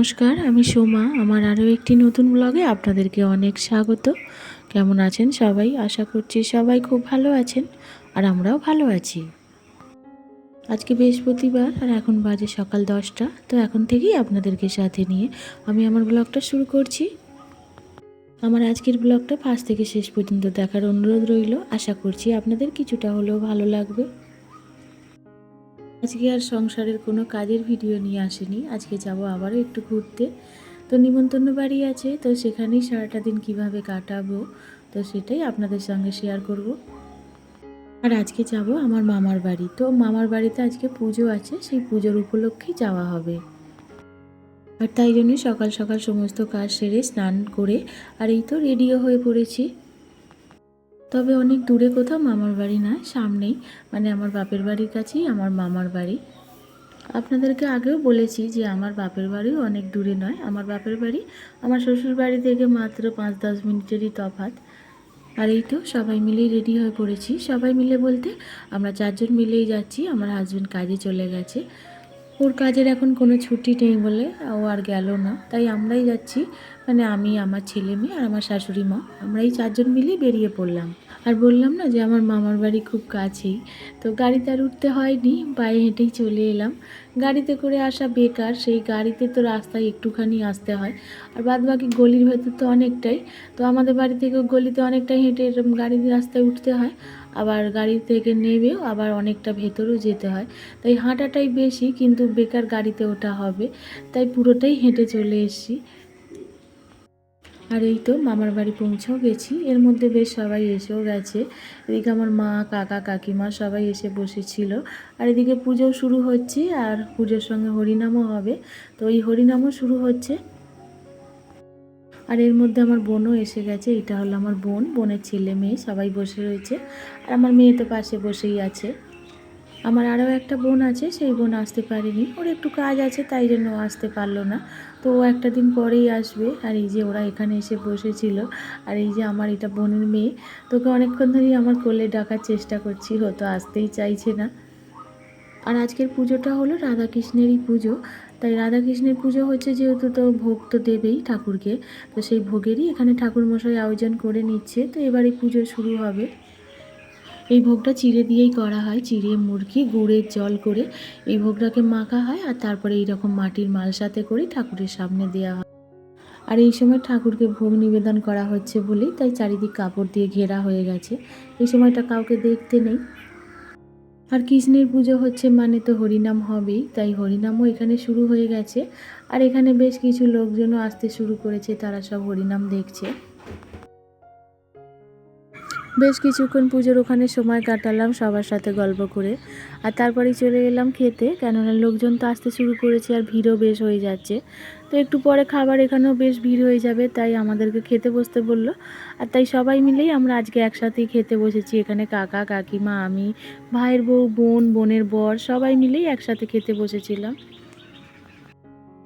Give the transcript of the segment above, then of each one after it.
নমস্কার, আমি সোমা। আমার আরও একটি নতুন ব্লগে আপনাদেরকে অনেক স্বাগত। কেমন আছেন সবাই? আশা করছি সবাই খুব ভালো আছেন আর আমরাও ভালো আছি। আজকে বৃহস্পতিবার আর এখন বাজে সকাল দশটা। তো এখন থেকেই আপনাদেরকে সাথে নিয়ে আমি আমার ব্লগটা শুরু করছি। আমার আজকের ব্লগটা ফার্স্ট থেকে শেষ পর্যন্ত দেখার অনুরোধ রইল। আশা করছি আপনাদের কিছুটা হলেও ভালো লাগবে। আজকে আর সংসারের কোনো কাজের ভিডিও নিয়ে আসেনি। আজকে যাব আবারও একটু ঘুরতে। তো নিমন্ত্রণ বাড়ি আছে, তো সেখানেই সারাটা দিন কীভাবে কাটাবো, তো সেটাই আপনাদের সঙ্গে শেয়ার করব। আর আজকে যাব আমার মামার বাড়ি। তো মামার বাড়িতে আজকে পুজো আছে, সেই পুজোর উপলক্ষেই যাওয়া হবে। আর তাই জন্যই সকাল সকাল সমস্ত কাজ সেরে স্নান করে, আর এই তো রেডিও হয়ে পড়েছি। তবে অনেক দূরে কোথাও মামার বাড়ি না, সামনেই। মানে আমার বাপের বাড়ির কাছেই, আমার মামার বাড়ি। আপনাদেরকে আগেও বলেছি যে আমার বাপের বাড়িও অনেক দূরে নয়। আমার বাপের বাড়ি আমার শ্বশুর বাড়ি থেকে মাত্র পাঁচ দশ মিনিটেরই তফাৎ। আর এই তো সবাই মিলেই রেডি হয়ে পড়েছি। সবাই মিলে বলতে আমরা চারজন মিলেই যাচ্ছি, আমার হাজব্যান্ড কাজে চলে গেছে। ওর কাজের এখন কোনো ছুটি নেই বলে ও আর গেল না। তাই আমরাই যাচ্ছি। মানে আমি, আমার ছেলে মেয়ে আর আমার শাশুড়ি মা। আমরা এই চারজন মিলেই বেরিয়ে পড়লাম। আর বললাম না যে আমার মামার বাড়ি খুব কাছেই। তো গাড়িতে আর উঠতে হয়নি, পায়ে হেঁটেই চলে এলাম। গাড়িতে করে আসা বেকার, সেই গাড়িতে তো রাস্তায় একটুখানি আসতে হয়। আর বাদ বাকি গলির ভেতর তো অনেকটাই। তো আমাদের বাড়ি থেকে গলিতে অনেকটাই হেঁটে গাড়ির রাস্তায় উঠতে হয়। আবার গাড়ি থেকে নেবেও আবার অনেকটা ভেতরেও যেতে হয়। তাই হাঁটাটাই বেশি, কিন্তু বেকার গাড়িতে ওটা হবে। তাই পুরোটাই হেঁটে চলে এসেছি। আর এই তো মামার বাড়ি পৌঁছেও গেছি। এর মধ্যে বেশ সবাই এসেও গেছে। এদিকে আমার মা, কাকা, কাকিমা সবাই এসে বসেছিল। আর এদিকে পুজোও শুরু হচ্ছে, আর পুজোর সঙ্গে হরিনামও হবে। তো এই হরিনামও শুরু হচ্ছে। আর এর মধ্যে আমার বোনও এসে গেছে, এটা হলো আমার বোন, বোনের ছেলে মেয়ে, সবাই বসে রয়েছে। আর আমার মেয়ে তো পাশে বসেই আছে। আমার আরও একটা বোন আছে, সেই বোন আসতে পারেনি। ওর একটু কাজ আছে, তাই জন্য আসতে পারল না। তো ও একটা দিন পরেই আসবে। আর এই যে ওরা এখানে এসে বসেছিল, আর এই যে আমার এটা বোনের মেয়ে, তোকে অনেকক্ষণ ধরেই আমার কোলে ডাকার চেষ্টা করছি হতো আসতেই চাইছে না। আর আজকের পুজোটা হলো রাধাকৃষ্ণেরই পুজো। তাই রাধাকৃষ্ণের পুজো হচ্ছে যেহেতু তো ভোগ তো দেবেই ঠাকুরকে, তো সেই ভোগেরই এখানে ঠাকুরমশাই আয়োজন করে নিচ্ছে। তো এবারে পুজো শুরু হবে। এই ভোগটা চিড়ে দিয়েই করা হয়, চিড়ে, মুরগি, গুড়ের জল করে এই ভোগটাকে মাখা হয় আর তারপরে এইরকম মাটির মালসাতে করে ঠাকুরের সামনে দেওয়া হয়। আর এই সময় ঠাকুরকে ভোগ নিবেদন করা হচ্ছে বলেই তাই চারিদিক কাপড় দিয়ে ঘেরা হয়ে গেছে। এই সময়টা কাউকে দেখতে নেই। আর কৃষ্ণের পুজো হচ্ছে মানে তো হরিনাম হবেই, তাই হরিনামও এখানে শুরু হয়ে গেছে। আর এখানে বেশ কিছু লোকজনও আসতে শুরু করেছে, তারা সব হরিনাম দেখছে। বেশ কিছুক্ষণ পুজোর ওখানে সময় কাটালাম সবার সাথে গল্প করে। আর তারপরেই চলে এলাম খেতে, কেননা লোকজন তো আসতে শুরু করেছে আর ভিড়ও বেশ হয়ে যাচ্ছে। তো একটু পরে খাবার এখানেও বেশ ভিড় হয়ে যাবে, তাই আমাদেরকে খেতে বসতে বলল। আর তাই সবাই মিলেই আমরা আজকে একসাথেই খেতে বসেছি। এখানে কাকা, কাকিমা, আমি, ভাইয়ের বউ, বোন, বোনের বর, সবাই মিলেই একসাথে খেতে বসেছিলাম।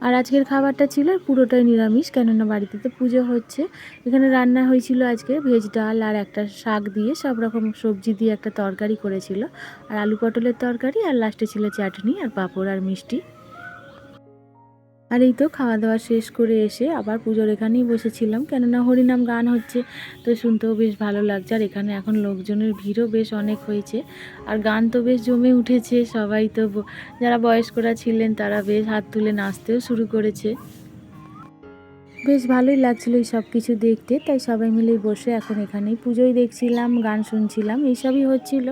আর আজকের খাবারটা ছিল পুরোটাই নিরামিষ, কেননা বাড়িতে তো পুজো হচ্ছে। এখানে রান্না হয়েছিল আজকে ভেজ ডাল আর একটা শাক দিয়ে, সব রকম সবজি দিয়ে একটা তরকারি করেছিল। আর আলু পটলের তরকারি, আর লাস্টে ছিল চাটনি আর পাঁপড় আর মিষ্টি। আর এই তো খাওয়া দাওয়া শেষ করে এসে আবার পুজোর এখানেই বসেছিলাম। কেননা হরিনাম গান হচ্ছে, তো শুনতেও বেশ ভালো লাগছে। আর এখানে এখন লোকজনের ভিড়ও বেশ অনেক হয়েছে। আর গান তো বেশ জমে উঠেছে, সবাই তো যারা বয়স্করা ছিলেন তারা বেশ হাত তুলে নাচতেও শুরু করেছে। বেশ ভালোই লাগছিল এই সব কিছু দেখতে, তাই সবাই মিলেই বসে এখন এখানেই পুজোই দেখছিলাম, গান শুনছিলাম, এইসবই হচ্ছিল।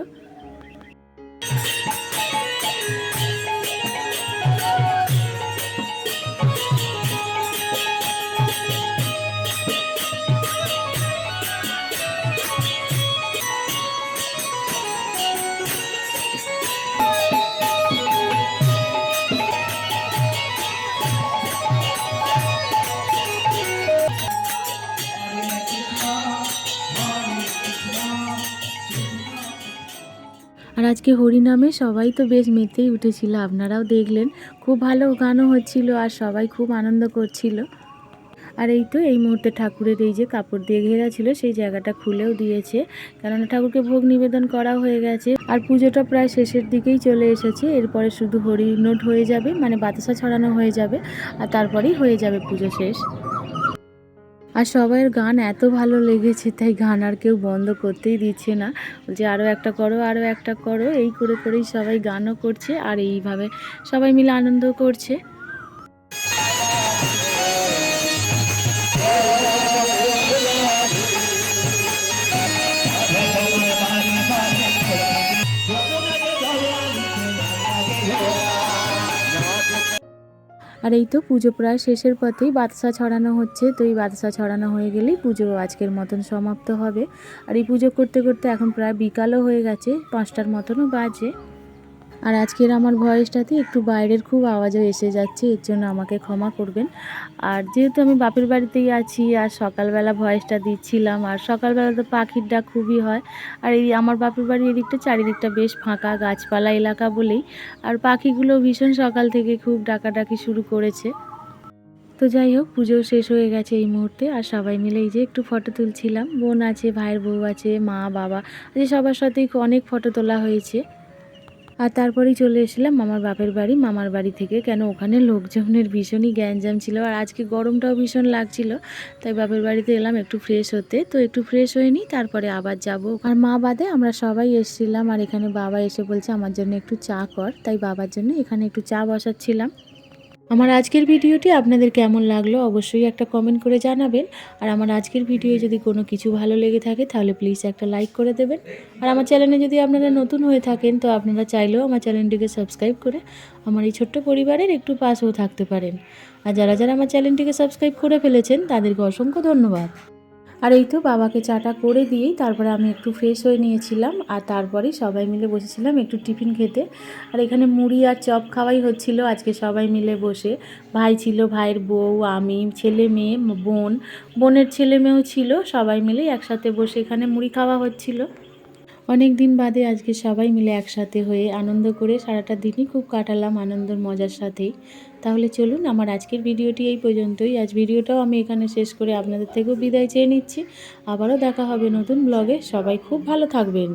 আর আজকে হরিনামে সবাই তো বেশ মেতেই উঠেছিল, আপনারাও দেখলেন। খুব ভালো গানও হচ্ছিল আর সবাই খুব আনন্দ করছিল। আর এই তো এই মুহূর্তে ঠাকুরের এই যে কাপড় দিয়ে ঘেরা ছিল, সেই জায়গাটা খুলেও দিয়েছে। কেননা ঠাকুরকে ভোগ নিবেদন করা হয়ে গেছে। আর পুজোটা প্রায় শেষের দিকেই চলে এসেছে। এরপরে শুধু হরিনোট হয়ে যাবে মানে বাতাসা ছড়ানো হয়ে যাবে, আর তারপরেই হয়ে যাবে পুজো শেষ। আর সবাইয়ের গান এত ভালো লেগেছে, তাই গান আর কেউ বন্ধ করতেই দিচ্ছে না। বলছে আরও একটা করো আরও একটা করো। এই করে করেই সবাই গানও করছে আর এইভাবে সবাই মিলে আনন্দ করছে। এই তো পুজো প্রায় শেষের পথেই বাদশা ছড়ানো হচ্ছে। তো এই বাদশা ছড়ানো হয়ে গেলেই পুজো আজকের মতন সমাপ্ত হবে। আর এই পুজো করতে করতে এখন প্রায় বিকালও হয়ে গেছে, পাঁচটার মতনও বাজে। আর আজকের আমার ভয়েসটাতে একটু বাইরের খুব আওয়াজও এসে যাচ্ছে, এর জন্য আমাকে ক্ষমা করবেন। আর যেহেতু আমি বাপের বাড়িতেই আছি, আর সকালবেলা ভয়েসটা দিচ্ছিলাম, আর সকালবেলা তো পাখির ডাক খুবই হয়, আর এই আমার বাপের বাড়ির এদিকটা চারিদিকটা বেশ ফাঁকা, গাছপালা এলাকা বলেই, আর পাখিগুলো ভীষণ সকাল থেকে খুব ডাকাডাকি শুরু করেছে। তো যাই হোক, পুজো শেষ হয়ে গেছে এই মুহূর্তে, আর সবাই মিলে এই যে একটু ফটো তুলছিলাম। বোন আছে, ভাইয়ের বউ আছে, মা, বাবা যে সবার সাথেই অনেক ফটো তোলা হয়েছে। আর তারপরেই চলে এসেলাম মামার বাপের বাড়ি। মামার বাড়ি থেকে কেন ওখানে লোকজনের ভীষণই গ্যাঞ্জাম ছিল আর আজকে গরমটাও ভীষণ লাগছিল। তাই বাপের বাড়িতে এলাম একটু ফ্রেশ হতে। তো একটু ফ্রেশ হয়ে নিই তারপরে আবার যাব। আর মা বাদে আমরা সবাই এসেছিলাম আর এখানে বাবা এসে বলছে আমার জন্য একটু চা কর। তাই বাবার জন্য এখানে একটু চা বসাচ্ছিলাম। আমার আজকের ভিডিওটি আপনাদের কেমন লাগল অবশ্যই একটা কমেন্ট করে জানাবেন। আর আমার আজকের ভিডিও যদি কোনো কিছু ভালো লেগে থাকে তাহলে প্লিজ একটা লাইক করে দেবেন। আর আমার চ্যানেলে যদি আপনারা নতুন হয়ে থাকেন তো আপনারা চাইলেও আমার চ্যানেলটিকে সাবস্ক্রাইব করে আমার এই ছোট্ট পরিবারের একটু পাশেও থাকতে পারেন। আর যারা যারা আমার চ্যানেলটিকে সাবস্ক্রাইব করে ফেলেছেন তাদেরকে অসংখ্য ধন্যবাদ। আর এই তো বাবাকে চাটা করে দিয়েই তারপরে আমি একটু ফ্রেশ হয়ে নিয়েছিলাম আর তারপরে সবাই মিলে বসেছিলাম একটু টিফিন খেতে। আর এখানে মুড়ি আর চপ খাওয়াই হচ্ছিল আজকে সবাই মিলে বসে। ভাই ছিল, ভাইয়ের বউ, আমি, ছেলে মেয়ে, বোন, বোনের ছেলে মেয়েও ছিল, সবাই মিলে একসাথে বসে এখানে মুড়ি খাওয়া হচ্ছিল। অনেক দিন বাদে আজকে সবাই মিলে একসাথে হয়ে আনন্দ করে সারাটা দিনই খুব কাটালাম আনন্দের মজার সাথেই। তাহলে চলুন, আমার আজকের ভিডিওটি এই পর্যন্তই। আজ ভিডিওটাও আমি এখানে শেষ করে আপনাদের থেকেও বিদায় চেয়ে নিচ্ছি। আবারও দেখা হবে নতুন ব্লগে সবাই খুব ভালো থাকবেন।